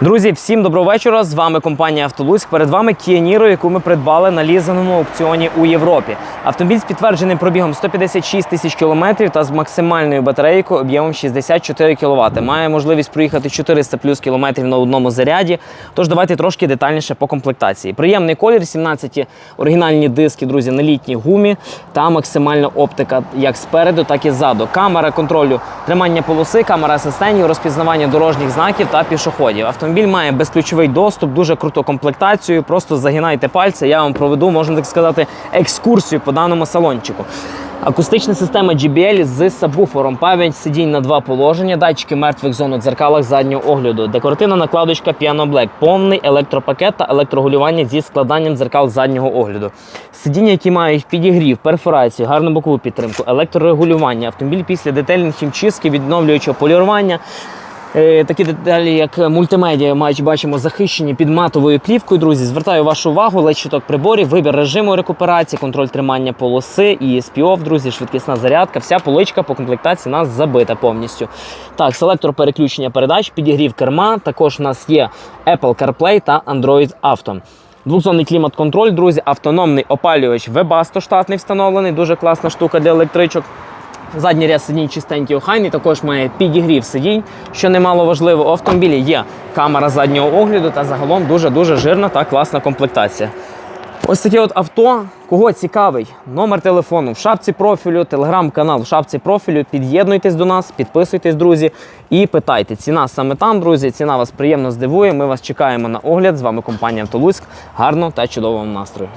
Друзі, всім доброго вечора. З вами компанія Автолуцьк. Перед вами Kia Niro, яку ми придбали на лізаному аукціоні у Європі. Автомобіль з підтвердженим пробігом 156 тисяч кілометрів та з максимальною батарейкою об'ємом 64 кВт. Має можливість проїхати 400 плюс кілометрів на одному заряді. Тож давайте трошки детальніше по комплектації. Приємний колір, 17 оригінальні диски, друзі, на літній гумі та максимальна оптика як спереду, так і ззаду. Камера контролю тримання полоси, камера асистентів, розпізнавання дорожніх знаків та пішоходів. Автомобіль має безключовий доступ, дуже круту комплектацію. Просто загинайте пальці. Я вам проведу, можна так сказати, екскурсію по даному салончику. Акустична система JBL з сабвуфером, пам'ять сидінь на два положення, датчики мертвих зон у дзеркалах заднього огляду, декоративна накладочка Piano Black, повний електропакет та електрогулювання зі складанням дзеркал заднього огляду. Сидіння, які мають підігрів, перфорацію, гарну бокову підтримку, електрорегулювання, автомобіль після детальних хімчистки, відновлюючого полірування. Е, Такі деталі, як мультимедіа, мають бачимо захищені під матовою плівкою. Друзі, звертаю вашу увагу, ледь щиток приборів, вибір режиму рекуперації, контроль тримання полоси, і SPOF, друзі, швидкісна зарядка. Вся поличка по комплектації нас забита повністю. Так, селектор переключення передач, підігрів керма. Також у нас є Apple CarPlay та Android Auto. Двохзонний клімат-контроль, друзі, автономний опалювач Webasto штатний встановлений. Дуже класна штука для електричок. Задній ряд сидінь чистенький, охайний, також має підігрів сидінь, що немало важливо. У автомобілі є камера заднього огляду та загалом дуже-дуже жирна та класна комплектація. Ось таке от авто. Кого цікавий? Номер телефону в шапці профілю, телеграм-канал в шапці профілю. Під'єднуйтесь до нас, підписуйтесь, друзі, і питайте. Ціна саме там, друзі. Ціна вас приємно здивує. Ми вас чекаємо на огляд. З вами компанія Автолуцьк. Гарного та чудового настрою.